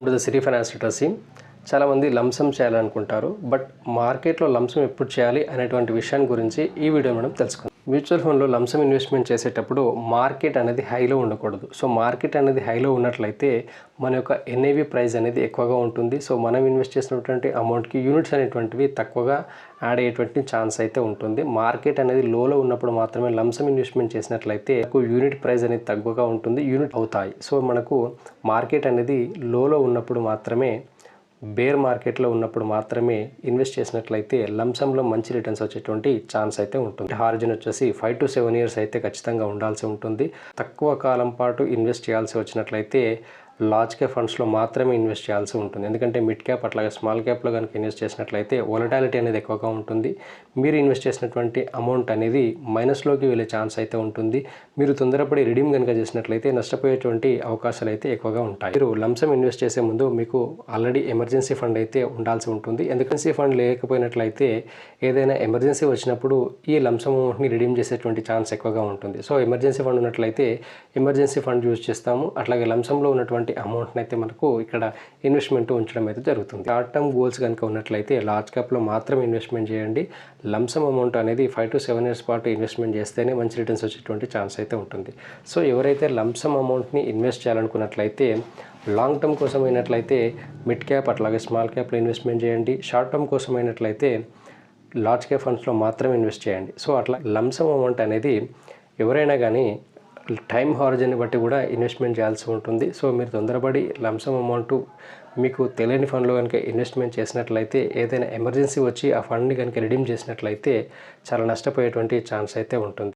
ఇప్పుడు city finance literacy. చాలామంది లంసం చేయాలనుకుంటారు బట్ మార్కెట్లో లంసం ఎప్పుడు చేయాలి అనేటువంటి విషయాన్ని గురించి ఈ వీడియో మనం తెలుసుకుందాం. మ్యూచువల్ ఫండ్లో లంసం ఇన్వెస్ట్మెంట్ చేసేటప్పుడు మార్కెట్ అనేది హైలో ఉండకూడదు. సో మార్కెట్ అనేది హైలో ఉన్నట్లయితే మన యొక్క ఎన్ఏవి ప్రైస్ అనేది ఎక్కువగా ఉంటుంది. సో మనం ఇన్వెస్ట్ చేసినటువంటి అమౌంట్కి యూనిట్స్ అనేటువంటివి తక్కువగా యాడ్ అయ్యేటువంటి ఛాన్స్ అయితే ఉంటుంది. మార్కెట్ అనేది లోలో ఉన్నప్పుడు మాత్రమే లంసం ఇన్వెస్ట్మెంట్ చేసినట్లయితే యూనిట్ ప్రైస్ అనేది తక్కువగా ఉంటుంది యూనిట్ అవుతాయి. సో మనకు మార్కెట్ అనేది లోలో ఉన్నప్పుడు మాత్రమే బేర్ మార్కెట్లో ఉన్నప్పుడు మాత్రమే ఇన్వెస్ట్ చేసినట్లయితే లంసంలో మంచి రిటర్న్స్ వచ్చేటువంటి ఛాన్స్ అయితే ఉంటుంది. హార్జిన్ వచ్చేసి ఫైవ్ టు సెవెన్ ఇయర్స్ అయితే ఖచ్చితంగా ఉండాల్సి ఉంటుంది. తక్కువ కాలం పాటు ఇన్వెస్ట్ చేయాల్సి వచ్చినట్లయితే లార్జ్ క్యాప్ ఫండ్స్లో మాత్రమే ఇన్వెస్ట్ చేయాల్సి ఉంటుంది. ఎందుకంటే మిడ్ క్యాప్ అట్లాగే స్మాల్ క్యాప్లో కనుక ఇన్వెస్ట్ చేసినట్లయితే వొలటాలిటీ అనేది ఎక్కువగా ఉంటుంది. మీరు ఇన్వెస్ట్ చేసినటువంటి అమౌంట్ అనేది మైనస్లోకి వెళ్ళే ఛాన్స్ అయితే ఉంటుంది. మీరు తొందరపడి రిడీమ్ కనుక చేసినట్లయితే నష్టపోయేటువంటి అవకాశాలు అయితే ఎక్కువగా ఉంటాయి. మీరు లంసం ఇన్వెస్ట్ చేసే ముందు మీకు ఆల్రెడీ ఎమర్జెన్సీ ఫండ్ అయితే ఉండాల్సి ఉంటుంది. ఎందుకంటే ఫండ్ లేకపోయినట్లయితే ఏదైనా ఎమర్జెన్సీ వచ్చినప్పుడు ఈ లంసం అమౌంట్ని రిడీమ్ చేసేటువంటి ఛాన్స్ ఎక్కువగా ఉంటుంది. సో ఎమర్జెన్సీ ఫండ్ ఉన్నట్లయితే ఎమర్జెన్సీ ఫండ్ యూజ్ చేస్తాము. అట్లాగే లంసంలో ఉన్నటువంటి అమౌంట్ని అయితే మనకు ఇక్కడ ఇన్వెస్ట్మెంట్ ఉంచడం అయితే జరుగుతుంది. షార్ట్ టర్మ్ గోల్స్ కనుక ఉన్నట్లయితే లార్జ్ క్యాప్లో మాత్రం ఇన్వెస్ట్మెంట్ చేయండి. లంసమ్ అమౌంట్ అనేది ఫైవ్ టు సెవెన్ ఇయర్స్ పాటు ఇన్వెస్ట్మెంట్ చేస్తేనే మంచి రిటర్న్స్ వచ్చేటువంటి ఛాన్స్ అయితే ఉంటుంది. సో ఎవరైతే లంసమ్ అమౌంట్ని ఇన్వెస్ట్ చేయాలనుకున్నట్లయితే లాంగ్ టర్మ్ కోసం అయినట్లయితే మిడ్ క్యాప్ అట్లాగే స్మాల్ క్యాప్లో ఇన్వెస్ట్మెంట్ చేయండి. షార్ట్ టర్మ్ కోసం అయినట్లయితే లార్జ్ క్యాప్ ఫండ్స్లో మాత్రమే ఇన్వెస్ట్ చేయండి. సో అట్లా లంసమ్ అమౌంట్ అనేది ఎవరైనా కానీ టైం హారిజన్ని బట్టి కూడా ఇన్వెస్ట్మెంట్ చేయాల్సి ఉంటుంది. సో మీరు తొందరపడి లంసమ్ అమౌంట్ మీకు తెలియని ఫండ్లో కనుక ఇన్వెస్ట్మెంట్ చేసినట్లయితే ఏదైనా ఎమర్జెన్సీ వచ్చి ఆ ఫండ్ని కనుక రిడీమ్ చేసినట్లయితే చాలా నష్టపోయేటువంటి ఛాన్స్ అయితే ఉంటుంది.